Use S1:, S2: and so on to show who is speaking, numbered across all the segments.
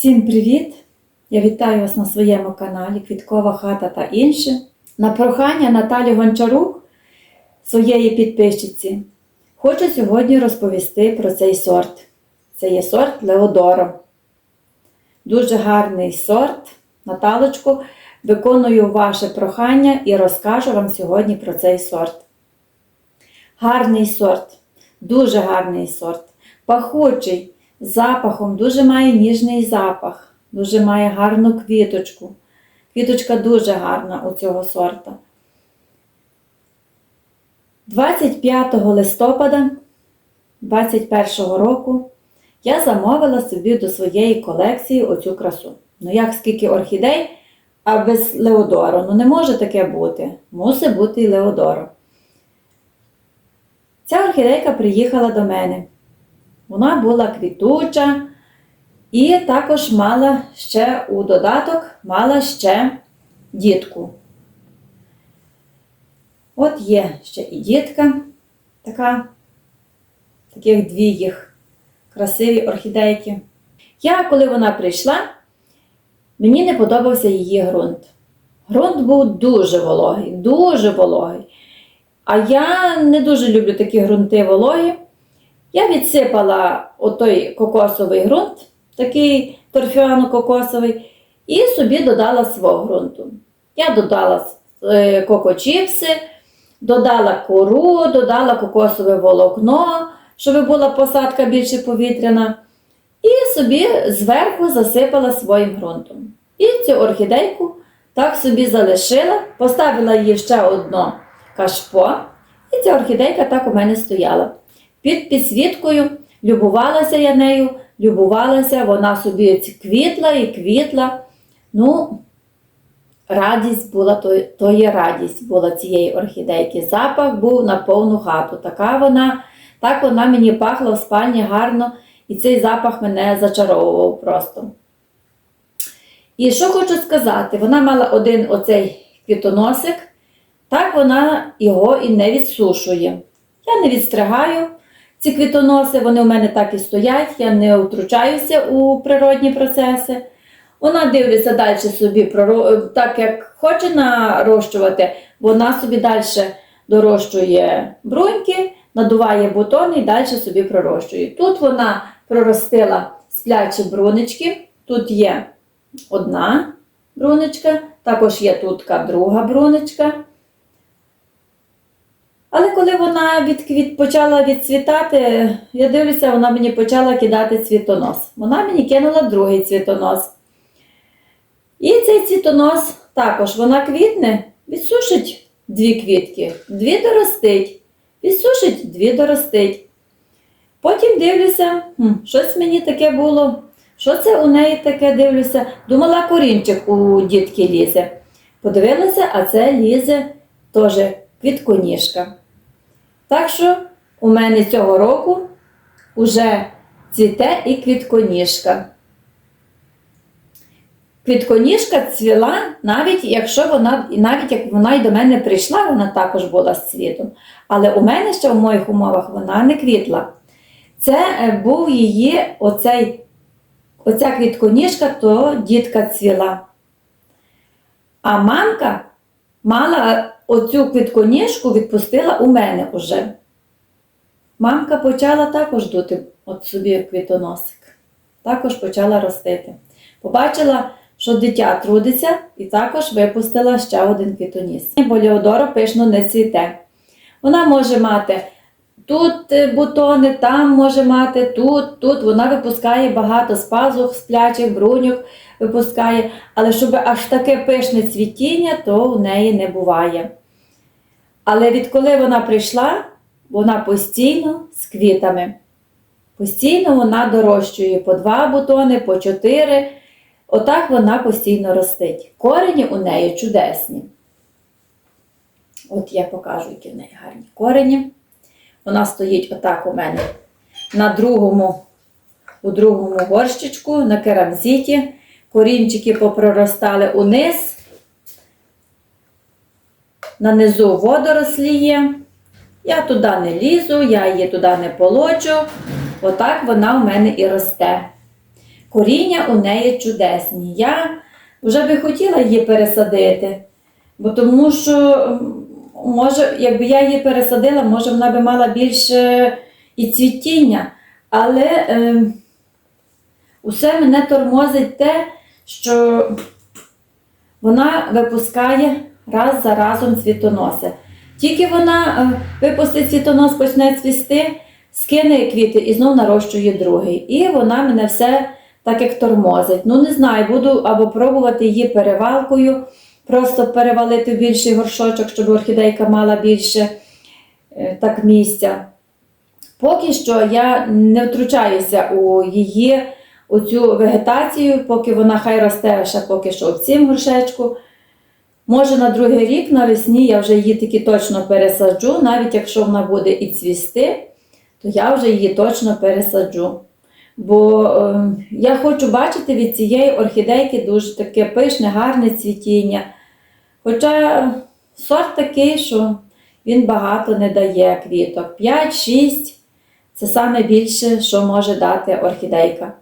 S1: Всім привіт! Я вітаю вас на своєму каналі Квіткова хата та інше. На прохання Наталі Гончарук, своєї підписчиці, хочу сьогодні розповісти про цей сорт. Це є сорт Леодоро. Дуже гарний сорт. Наталочку, виконую ваше прохання і розкажу вам сьогодні про цей сорт. Гарний сорт, дуже гарний сорт, пахучий, запахом, дуже має ніжний запах, дуже має гарну квіточку. Квіточка дуже гарна у цього сорта. 25 листопада 2021 року я замовила собі до своєї колекції оцю красу. Ну, як скільки орхідей, а без Леодору. Ну, не може таке бути. Мусить бути і Леодоро. Ця орхідейка приїхала до мене. Вона була квітуча і також мала ще у додаток мала ще дітку. От є ще і дітка, така, таких дві їх красиві орхідейки. Я, коли вона прийшла, мені не подобався її ґрунт. Ґрунт був дуже вологий, дуже вологий. А я не дуже люблю такі ґрунти вологі. Я відсипала отой кокосовий ґрунт, такий торфяно-кокосовий, і собі додала свого ґрунту. Я додала е, кокочіпси, додала кору, додала кокосове волокно, щоб була посадка більше повітряна. І собі зверху засипала своїм ґрунтом. І цю орхідейку так собі залишила, поставила її ще одно кашпо, і ця орхідейка так у мене стояла. Під підсвіткою любувалася я нею, любувалася, вона собі квітла і квітла. Ну, радість була, то, то є радість була цієї орхідейки. Запах був на повну хату. Така вона, так вона мені пахла в спальні гарно, і цей запах мене зачаровував просто. І що хочу сказати, вона мала один оцей квітоносик, так вона його і не відсушує. Я не відстригаю ці квітоноси, вони у мене так і стоять, я не втручаюся у природні процеси. Вона дивиться далі собі, так як хоче нарощувати, вона собі далі дорощує бруньки, надуває бутони і далі собі пророщує. Тут вона проростила сплячі брунички, тут є одна бруничка, також є тут друга бруничка. Але коли вона від, почала відцвітати, я дивлюся, вона мені почала кидати цвітонос. Вона мені кинула другий цвітонос. І цей цвітонос також вона квітне, відсушить дві квітки, дві доростить, відсушить, дві доростить. Потім дивлюся, хм, щось мені таке було. Що це у неї таке дивлюся? Думала, корінчик у дітки лізе. Подивилася, а це лізе теж квітконіжка. Так що у мене цього року вже цвіте і квітконіжка. Квітконіжка цвіла, навіть якщо вона, навіть як вона й до мене прийшла, вона також була з цвітом. Але у мене ще в моїх умовах вона не квітла. Це е, був її оцей, оця квітконіжка, то дітка цвіла. А мамка мала оцю квітконіжку відпустила у мене уже. Мамка почала також дути от собі квітоносик. Також почала ростити. Побачила, що дитя трудиться, і також випустила ще один квітоніс. Боліодора пишно не цвіте. Вона може мати тут бутони, там може мати, тут, тут. Вона випускає багато з пазух, сплячих, бруньок випускає, але щоб аж таке пишне цвітіння, то у неї не буває. Але відколи вона прийшла, вона постійно з квітами. Постійно вона дорощує по два бутони, по чотири. Отак вона постійно ростить. Корені у неї чудесні. От я покажу, які в неї гарні корені. Вона стоїть отак у мене на другому, у другому горщичку, на керамзиті. Корінчики попроростали униз. На низу водорослі є. Я туди не лізу, я її туди не полочу. Отак вона у мене і росте. коріння у неї чудесні. Я вже би хотіла її пересадити, бо тому що, може, якби я її пересадила, може вона би мала більше і цвітіння. Але е, усе мене тормозить те, що вона випускає раз за разом цвітоноси. Тільки вона е, випустить цвітонос, почне цвісти, скине квіти і знов нарощує другий. І вона мене все так як тормозить. Ну не знаю, буду або пробувати її перевалкою, просто перевалити більший горшочок, щоб орхідейка мала більше е, так місця. Поки що я не втручаюся у її оцю вегетацію, поки вона хай росте ще поки що в цім горшечку. Може на другий рік навесні я вже її таки точно пересаджу, навіть якщо вона буде і цвісти, то я вже її точно пересаджу. Бо е, я хочу бачити від цієї орхідейки дуже таке пишне, гарне цвітіння. Хоча сорт такий, що він багато не дає квіток. 5-6 це саме більше, що може дати орхідейка.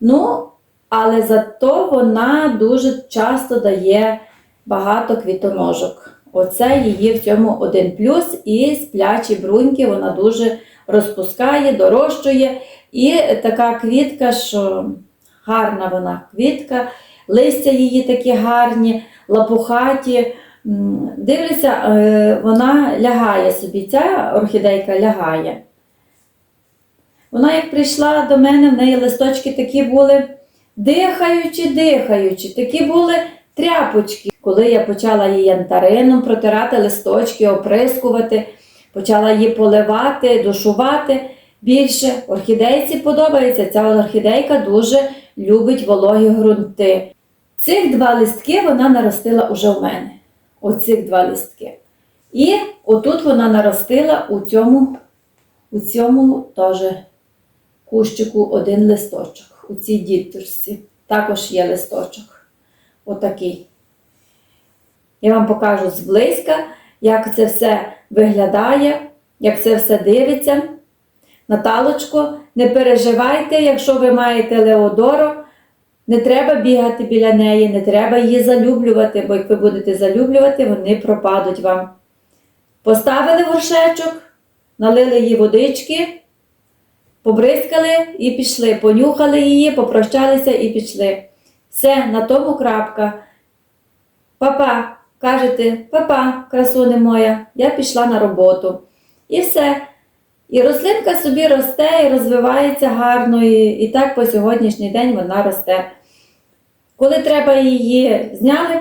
S1: Ну, але зато вона дуже часто дає багато квітоножок. Оце її в цьому один плюс. І сплячі бруньки вона дуже розпускає, дорощує. І така квітка, що гарна вона квітка, листя її такі гарні, лапухаті. Дивлюся, е, вона лягає собі, ця орхідейка лягає. Вона як прийшла до мене, в неї листочки такі були дихаючі, дихаючі, такі були тряпочки. Коли я почала її янтарином протирати листочки, оприскувати, почала її поливати, душувати більше. Орхідейці подобається. Ця орхідейка дуже любить вологі ґрунти. Цих два листки вона наростила уже в мене. Оцих два листки. І отут вона наростила у цьому, у цьому теж кущику один листочок. У цій діточці також є листочок. Отакий. Я вам покажу зблизька, як це все виглядає, як це все дивиться. Наталочко, не переживайте, якщо ви маєте Леодоро, не треба бігати біля неї, не треба її залюблювати, бо як ви будете залюблювати, вони пропадуть вам. Поставили горшечок, налили їй водички, побризкали і пішли, понюхали її, попрощалися і пішли. Все, на тому крапка. Папа, кажете, папа, красуне моя, я пішла на роботу. І все. І рослинка собі росте і розвивається гарно, і, і так по сьогоднішній день вона росте. Коли треба її зняли,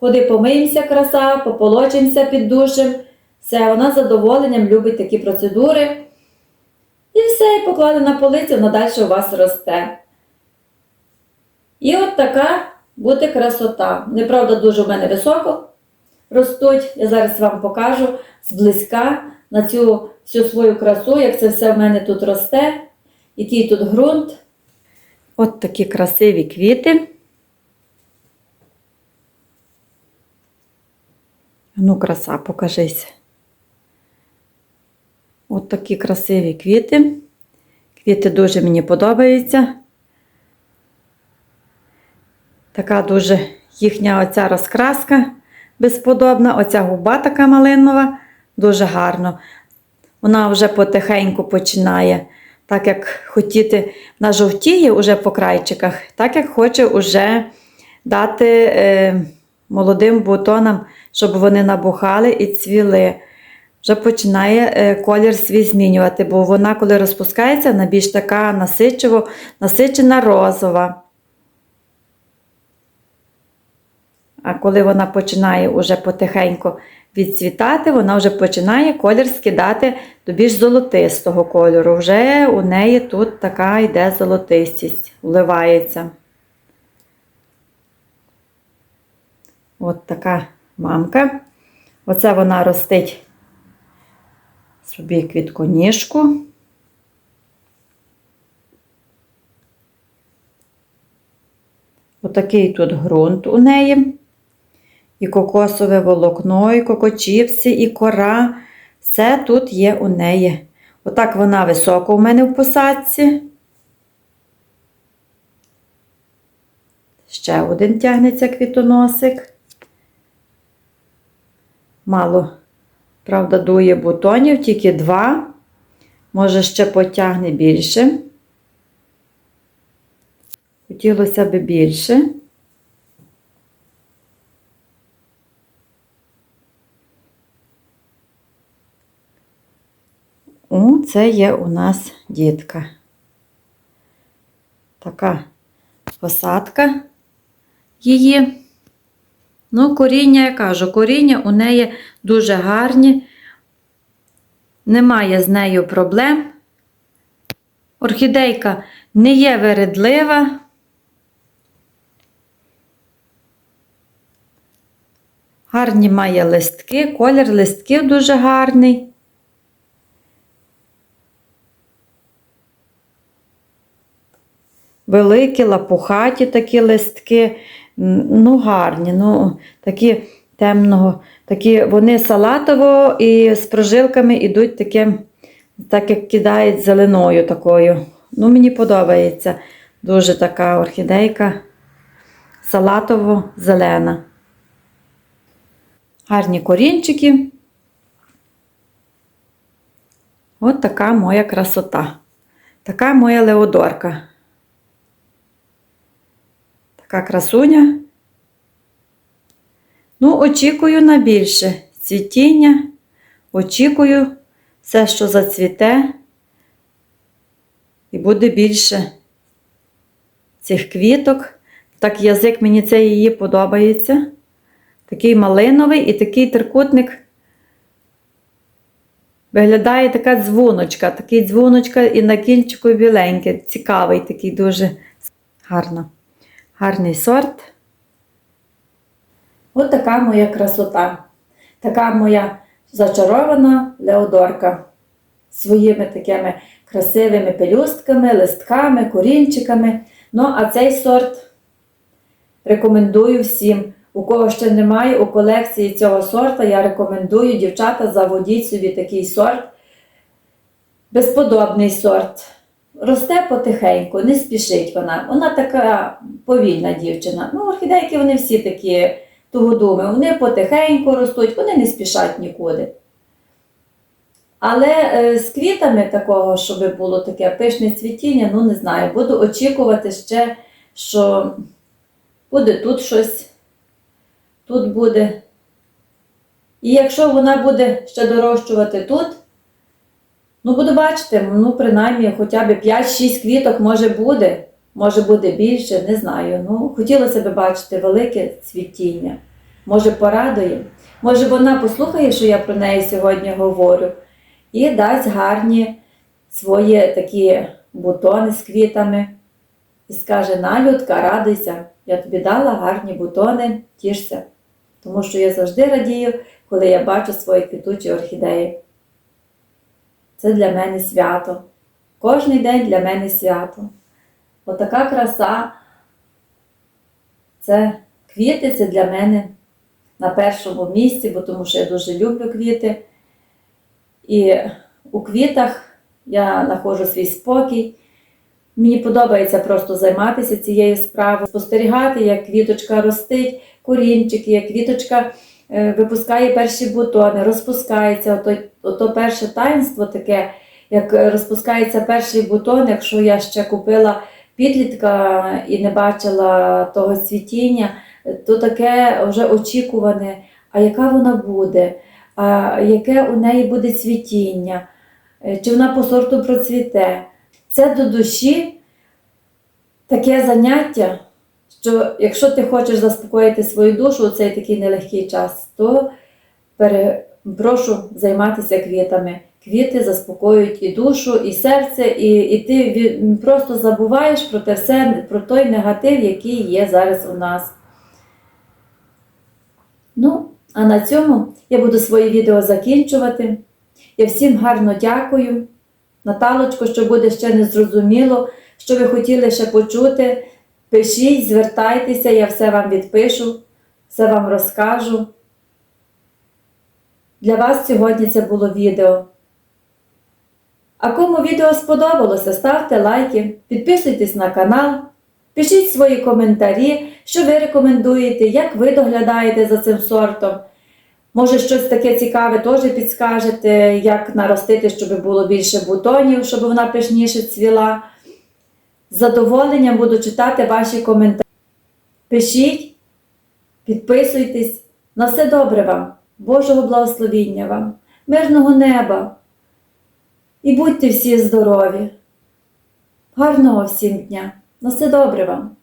S1: ходи помиємося, краса, пополочимося під душем. Все, вона з задоволенням любить такі процедури. І все, і поклали на полицю, вона далі у вас росте. І от така буде красота. Неправда, дуже в мене високо ростуть. Я зараз вам покажу зблизька на цю всю свою красу, як це все в мене тут росте, який тут ґрунт. От такі красиві квіти. Ну, краса, покажись. От такі красиві квіти. Квіти дуже мені подобаються. Така дуже їхня оця розкраска безподобна, оця губа така малинова, дуже гарно. Вона вже потихеньку починає, так як хотіти, вона жовтіє уже по крайчиках, так як хоче уже дати е, молодим бутонам, щоб вони набухали і цвіли. Вже починає е, колір свій змінювати, бо вона, коли розпускається, вона більш така насичена розова. А коли вона починає уже потихеньку відцвітати, вона вже починає колір скидати до більш золотистого кольору. Вже у неї тут така йде золотистість, вливається. От така мамка. Оце вона ростить собі квітконіжку. Отакий тут ґрунт у неї. І кокосове волокно, і кокочівці, і кора. Все тут є у неї. Отак вона високо у мене в посадці. Ще один тягнеться квітоносик. Мало, правда, дує бутонів, тільки два. Може, ще потягне більше. Хотілося б більше. О, це є у нас дітка. Така посадка її. Ну, коріння, я кажу, коріння у неї дуже гарні, немає з нею проблем. Орхідейка не є вередлива. Гарні має листки, колір листків дуже гарний. Великі, лапухаті такі листки, ну гарні, ну такі темного, такі вони салатово і з прожилками йдуть таким, так як кидають зеленою такою. Ну, мені подобається дуже така орхідейка салатово-зелена. Гарні корінчики. От така моя красота. Така моя леодорка. Така красуня. Ну, очікую на більше цвітіння. Очікую все, що зацвіте. І буде більше цих квіток. Так язик мені це її подобається. Такий малиновий і такий трикутник. Виглядає така дзвоночка, такий дзвоночка і на кінчику біленький, цікавий, такий дуже гарно. Гарний сорт. От така моя красота. Така моя зачарована леодорка. Своїми такими красивими пелюстками, листками, корінчиками. Ну, а цей сорт рекомендую всім. У кого ще немає у колекції цього сорта, я рекомендую, дівчата, заводіть собі такий сорт. Безподобний сорт. Росте потихеньку, не спішить вона. Вона така повільна дівчина. Ну, орхідейки вони всі такі тугодуми. Вони потихеньку ростуть, вони не спішать нікуди. Але е, з квітами такого, щоб було таке пишне цвітіння, ну не знаю. Буду очікувати ще, що буде тут щось, тут буде. І якщо вона буде ще дорощувати тут, ну буду бачити, ну принаймні хоча б 5-6 квіток може буде, може буде більше, не знаю. Ну, хотілося б бачити велике цвітіння. Може, порадує. Може, вона послухає, що я про неї сьогодні говорю, і дасть гарні свої такі бутони з квітами. І скаже: Налюдка, радуйся, я тобі дала гарні бутони, тішся. Тому що я завжди радію, коли я бачу свої квітучі орхідеї. Це для мене свято. Кожний день для мене свято. Отака краса. Це квіти, це для мене на першому місці, бо тому що я дуже люблю квіти. І у квітах я знаходжу свій спокій. Мені подобається просто займатися цією справою, спостерігати, як квіточка ростить, корінчики, як квіточка е, випускає перші бутони, розпускається. Ото перше таїнство таке, як розпускається перший бутон, якщо я ще купила підлітка і не бачила того цвітіння, то таке вже очікуване, а яка вона буде, а яке у неї буде цвітіння, е, чи вона по сорту процвіте. Це до душі таке заняття, що якщо ти хочеш заспокоїти свою душу у цей такий нелегкий час, то пере... прошу займатися квітами. Квіти заспокоюють і душу, і серце, і, і ти просто забуваєш про те все, про той негатив, який є зараз у нас. Ну, а на цьому я буду своє відео закінчувати. Я всім гарно дякую. Наталочко, що буде ще не зрозуміло, що ви хотіли ще почути, пишіть, звертайтеся, я все вам відпишу, все вам розкажу. Для вас сьогодні це було відео. А кому відео сподобалося, ставте лайки, підписуйтесь на канал, Пишіть свої коментарі, що ви рекомендуєте, як ви доглядаєте за цим сортом. Може, щось таке цікаве теж підскажете, як наростити, щоб було більше бутонів, щоб вона пишніше цвіла. З задоволенням буду читати ваші коментарі. Пишіть, підписуйтесь. На все добре вам, Божого благословіння вам, мирного неба. І будьте всі здорові. Гарного всім дня. На все добре вам.